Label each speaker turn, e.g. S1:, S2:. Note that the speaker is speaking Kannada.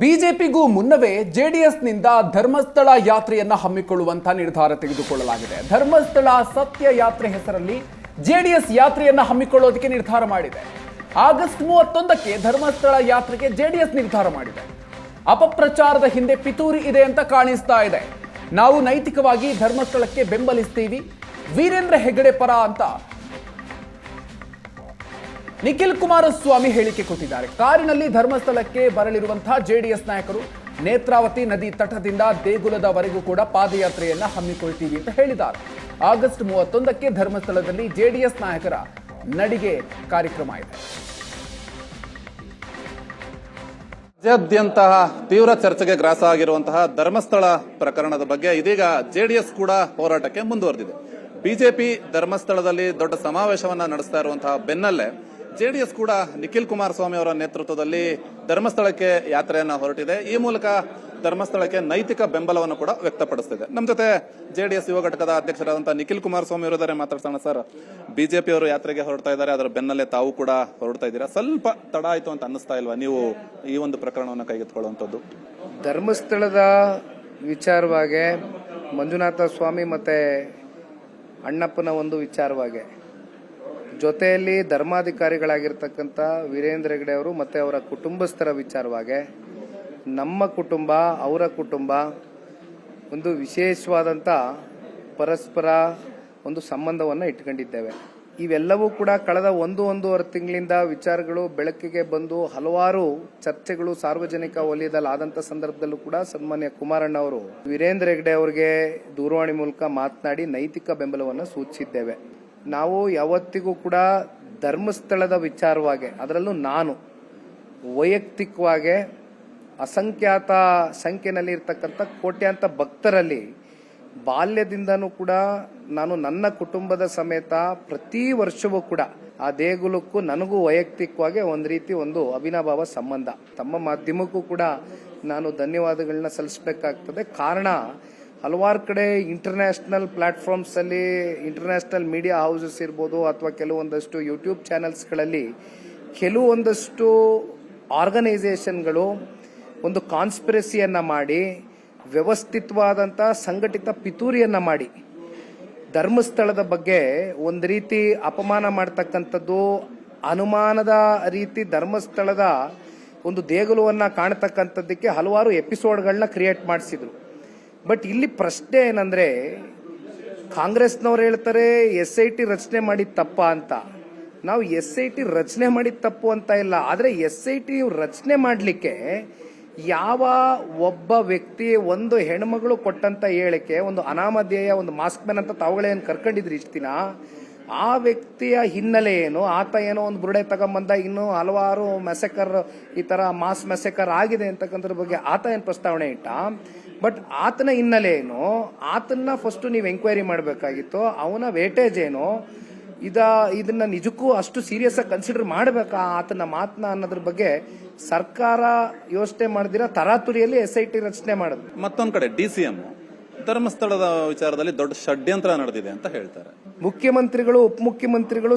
S1: ಬಿಜೆಪಿಗೂ ಮುನ್ನವೇ ಜೆಡಿಎಸ್ನಿಂದ ಧರ್ಮಸ್ಥಳ ಯಾತ್ರೆಯನ್ನ ಹಮ್ಮಿಕೊಳ್ಳುವಂತ ನಿರ್ಧಾರ ತೆಗೆದುಕೊಳ್ಳಲಾಗಿದೆ. ಧರ್ಮಸ್ಥಳ ಸತ್ಯ ಯಾತ್ರೆ ಹೆಸರಲ್ಲಿ ಜೆಡಿಎಸ್ ಯಾತ್ರೆಯನ್ನ ಹಮ್ಮಿಕೊಳ್ಳೋದಕ್ಕೆ ನಿರ್ಧಾರ ಮಾಡಿದೆ. ಆಗಸ್ಟ್ ಮೂವತ್ತೊಂದಕ್ಕೆ ಧರ್ಮಸ್ಥಳ ಯಾತ್ರೆಗೆ ಜೆಡಿಎಸ್ ನಿರ್ಧಾರ ಮಾಡಿದೆ. ಅಪಪ್ರಚಾರದ ಹಿಂದೆ ಪಿತೂರಿ ಇದೆ ಅಂತ ಕಾಣಿಸ್ತಾ ಇದೆ. ನಾವು ನೈತಿಕವಾಗಿ ಧರ್ಮಸ್ಥಳಕ್ಕೆ ಬೆಂಬಲಿಸ್ತೀವಿ. ವೀರೇಂದ್ರ ಹೆಗಡೆ ಪರ ಅಂತ ನಿಖಿಲ್ ಕುಮಾರಸ್ವಾಮಿ ಹೇಳಿಕೆ ಕೊಟ್ಟಿದ್ದಾರೆ. ಕಾರಿನಲ್ಲಿ ಧರ್ಮಸ್ಥಳಕ್ಕೆ ಬರಲಿರುವಂತಹ ಜೆಡಿಎಸ್ ನಾಯಕರು ನೇತ್ರಾವತಿ ನದಿ ತಟದಿಂದ ದೇಗುಲದವರೆಗೂ ಕೂಡ ಪಾದಯಾತ್ರೆಯನ್ನ ಹಮ್ಮಿಕೊಳ್ತೀವಿ ಅಂತ ಹೇಳಿದ್ದಾರೆ. ಆಗಸ್ಟ್ ಮೂವತ್ತೊಂದಕ್ಕೆ ಧರ್ಮಸ್ಥಳದಲ್ಲಿ ಜೆಡಿಎಸ್ ನಾಯಕರ ನಡಿಗೆ ಕಾರ್ಯಕ್ರಮ ಇದೆ.
S2: ರಾಜ್ಯಾದ್ಯಂತ ತೀವ್ರ ಚರ್ಚೆಗೆ ಗ್ರಾಸ ಆಗಿರುವಂತಹ ಧರ್ಮಸ್ಥಳ ಪ್ರಕರಣದ ಬಗ್ಗೆ ಇದೀಗ ಜೆಡಿಎಸ್ ಕೂಡ ಹೋರಾಟಕ್ಕೆ ಮುಂದುವರೆದಿದೆ. ಬಿಜೆಪಿ ಧರ್ಮಸ್ಥಳದಲ್ಲಿ ದೊಡ್ಡ ಸಮಾವೇಶವನ್ನ ನಡೆಸ್ತಾ ಇರುವಂತಹ ಬೆನ್ನಲ್ಲೇ ಜೆಡಿಎಸ್ ಕೂಡ ನಿಖಿಲ್ ಕುಮಾರಸ್ವಾಮಿ ಅವರ ನೇತೃತ್ವದಲ್ಲಿ ಧರ್ಮಸ್ಥಳಕ್ಕೆ ಯಾತ್ರೆಯನ್ನು ಹೊರಟಿದೆ. ಈ ಮೂಲಕ ಧರ್ಮಸ್ಥಳಕ್ಕೆ ನೈತಿಕ ಬೆಂಬಲವನ್ನು ಕೂಡ ವ್ಯಕ್ತಪಡಿಸ್ತಿದೆ. ನಮ್ಮ ಜೊತೆ ಜೆಡಿಎಸ್ ಯುವ ಘಟಕದ ಅಧ್ಯಕ್ಷರಾದಂತಹ ನಿಖಿಲ್ ಕುಮಾರಸ್ವಾಮಿ ಅವರಿದ್ದಾರೆ ಮಾತಾಡ್ತಾನೆ ಸರ್. ಬಿಜೆಪಿ ಅವರು ಯಾತ್ರೆಗೆ ಹೊರಡ್ತಾ ಇದ್ದಾರೆ. ಅದರ ಬೆನ್ನಲ್ಲೇ ತಾವು ಕೂಡ ಹೊರಡ್ತಾ ಇದ್ದೀರಾ? ಸ್ವಲ್ಪ ತಡ ಆಯ್ತು ಅಂತ ಅನ್ನಿಸ್ತಾ ಇಲ್ವಾ ನೀವು ಈ ಒಂದು ಪ್ರಕರಣವನ್ನು ಕೈಗೆತ್ತಿಕೊಳ್ಳುವಂಥದ್ದು?
S3: ಧರ್ಮಸ್ಥಳದ ವಿಚಾರವಾಗಿ ಮಂಜುನಾಥ ಸ್ವಾಮಿ ಮತ್ತೆ ಅಣ್ಣಪ್ಪನ ಒಂದು ವಿಚಾರವಾಗಿ ಜೊತೆಯಲ್ಲಿ ಧರ್ಮಾಧಿಕಾರಿಗಳಾಗಿರ್ತಕ್ಕಂಥ ವೀರೇಂದ್ರ ಹೆಗಡೆ ಅವರು ಮತ್ತು ಅವರ ಕುಟುಂಬಸ್ಥರ ವಿಚಾರವಾಗಿ ನಮ್ಮ ಕುಟುಂಬ, ಅವರ ಕುಟುಂಬ ಒಂದು ವಿಶೇಷವಾದಂಥ ಪರಸ್ಪರ ಒಂದು ಸಂಬಂಧವನ್ನು ಇಟ್ಕೊಂಡಿದ್ದೇವೆ. ಇವೆಲ್ಲವೂ ಕೂಡ ಕಳೆದ ಒಂದು ಒಂದೂವರೆ ತಿಂಗಳಿಂದ ವಿಚಾರಗಳು ಬೆಳಕಿಗೆ ಬಂದು ಹಲವಾರು ಚರ್ಚೆಗಳು ಸಾರ್ವಜನಿಕ ವಲಯದಲ್ಲಿ ಆದಂಥ ಸಂದರ್ಭದಲ್ಲೂ ಕೂಡ ಸನ್ಮಾನ್ಯ ಕುಮಾರಣ್ಣ ಅವರು ವೀರೇಂದ್ರ ಹೆಗ್ಡೆ ಅವರಿಗೆ ದೂರವಾಣಿ ಮೂಲಕ ಮಾತನಾಡಿ ನೈತಿಕ ಬೆಂಬಲವನ್ನು ಸೂಚಿಸಿದ್ದೇವೆ. ನಾವು ಯಾವತ್ತಿಗೂ ಕೂಡ ಧರ್ಮಸ್ಥಳದ ವಿಚಾರವಾಗಿ, ಅದರಲ್ಲೂ ನಾನು ವೈಯಕ್ತಿಕವಾಗಿ ಅಸಂಖ್ಯಾತ ಸಂಖ್ಯೆನಲ್ಲಿ ಇರ್ತಕ್ಕಂಥ ಕೋಟ್ಯಾಂತ ಭಕ್ತರಲ್ಲಿ ಬಾಲ್ಯದಿಂದನೂ ಕೂಡ ನಾನು ನನ್ನ ಕುಟುಂಬದ ಸಮೇತ ಪ್ರತಿ ವರ್ಷವೂ ಕೂಡ ಆ ದೇಗುಲಕ್ಕೂ ನನಗೂ ವೈಯಕ್ತಿಕವಾಗಿ ಒಂದು ರೀತಿ ಒಂದು ಅವಿನಾಭಾವ ಸಂಬಂಧ. ತಮ್ಮ ಮಾಧ್ಯಮಕ್ಕೂ ಕೂಡ ನಾನು ಧನ್ಯವಾದಗಳನ್ನ ಸಲ್ಲಿಸಬೇಕಾಗ್ತದೆ. ಕಾರಣ ಹಲವಾರು ಕಡೆ ಇಂಟರ್ನ್ಯಾಷನಲ್ ಪ್ಲಾಟ್ಫಾರ್ಮ್ಸ್ ಅಲ್ಲಿ ಇಂಟರ್ನ್ಯಾಷನಲ್ ಮೀಡಿಯಾ ಹೌಸಸ್ ಇರ್ಬೋದು ಅಥವಾ ಕೆಲವೊಂದಷ್ಟು ಯೂಟ್ಯೂಬ್ ಚಾನೆಲ್ಸ್ಗಳಲ್ಲಿ ಕೆಲವೊಂದಷ್ಟು ಆರ್ಗನೈಸೇಷನ್ಗಳು ಒಂದು ಕಾನ್ಸ್ಪಿರಸಿಯನ್ನು ಮಾಡಿ ವ್ಯವಸ್ಥಿತವಾದಂಥ ಸಂಘಟಿತ ಪಿತೂರಿಯನ್ನು ಮಾಡಿ. ಧರ್ಮಸ್ಥಳದ ಬಗ್ಗೆ ಒಂದು ರೀತಿ ಅಪಮಾನ ಮಾಡ್ತಕ್ಕಂಥದ್ದು, ಅನುಮಾನದ ರೀತಿ ಧರ್ಮಸ್ಥಳದ ಒಂದು ದೇಗುಲವನ್ನು ಕಾಣತಕ್ಕಂಥದ್ದಕ್ಕೆ ಹಲವಾರು ಎಪಿಸೋಡ್ಗಳನ್ನ ಕ್ರಿಯೇಟ್ ಮಾಡಿಸಿದ್ರು. ಬಟ್ ಇಲ್ಲಿ ಪ್ರಶ್ನೆ ಏನಂದ್ರೆ, ಕಾಂಗ್ರೆಸ್ನವ್ರು ಹೇಳ್ತಾರೆ, ಎಸ್ ಐ ಟಿ ರಚನೆ ಮಾಡಿದ ತಪ್ಪ ಅಂತ. ನಾವು ಎಸ್ ಐ ಟಿ ರಚನೆ ಮಾಡಿದ ತಪ್ಪು ಅಂತ ಇಲ್ಲ, ಆದ್ರೆ ಎಸ್ ಐ ಟಿ ರಚನೆ ಮಾಡಲಿಕ್ಕೆ ಯಾವ ಒಬ್ಬ ವ್ಯಕ್ತಿ ಒಂದು ಹೆಣ್ಮಗಳು ಕೊಟ್ಟಂತ ಹೇಳಿಕೆ, ಒಂದು ಅನಾಮಧೇಯ, ಒಂದು ಮಾಸ್ಕ್ ಮ್ಯಾನ್ ಅಂತ ತಾವುಗಳೇನು ಕರ್ಕೊಂಡಿದ್ರು ಇಷ್ಟು ದಿನ? ಆ ವ್ಯಕ್ತಿಯ ಹಿನ್ನೆಲೆ ಏನು? ಆತ ಏನೋ ಒಂದು ಬುರುಡೆ ತಗೊಂಬಂದ ಇನ್ನು ಹಲವಾರು ಮೆಸೆಕರ್ ಈ ತರ ಮಾಸ್ ಮೆಸೆಕರ್ ಆಗಿದೆ ಅಂತಕ್ಕಂಥದ್ರ ಬಗ್ಗೆ ಆತ ಏನು ಪ್ರಸ್ತಾವನೆ ಇಟ್ಟ? ಬಟ್ ಆತನ ಹಿನ್ನೆಲೆ ಏನು? ಆತನ್ನ ಫಸ್ಟ್ ನೀವು ಎಂಕ್ವೈರಿ ಮಾಡಬೇಕಾಗಿತ್ತು. ಅವನ ವೇಟೇಜ್ ಏನು? ಇದ ಇದನ್ನ ನಿಜಕ್ಕೂ ಅಷ್ಟು ಸೀರಿಯಸ್ ಆಗಿ ಕನ್ಸಿಡರ್ ಮಾಡಬೇಕಾ ಆತನ ಮಾತನ್ನ ಅನ್ನೋದ್ರ ಬಗ್ಗೆ ಸರ್ಕಾರ ಯೋಚನೆ ಮಾಡಿದಿರ ತರಾತುರಿಯಲ್ಲಿ ಎಸ್ ಐ ಟಿ ರಚನೆ ಮಾಡಿದ್ರು.
S2: ಮತ್ತೊಂದ್ ಕಡೆ ಡಿ ಸಿ ಎಂ ಧರ್ಮಸ್ಥಳದ ವಿಚಾರದಲ್ಲಿ ದೊಡ್ಡ ಷಡ್ಯಂತ್ರ ನಡೆದಿದೆ ಅಂತ ಹೇಳ್ತಾರೆ.
S3: ಮುಖ್ಯಮಂತ್ರಿಗಳು ಉಪಮುಖ್ಯಮಂತ್ರಿಗಳು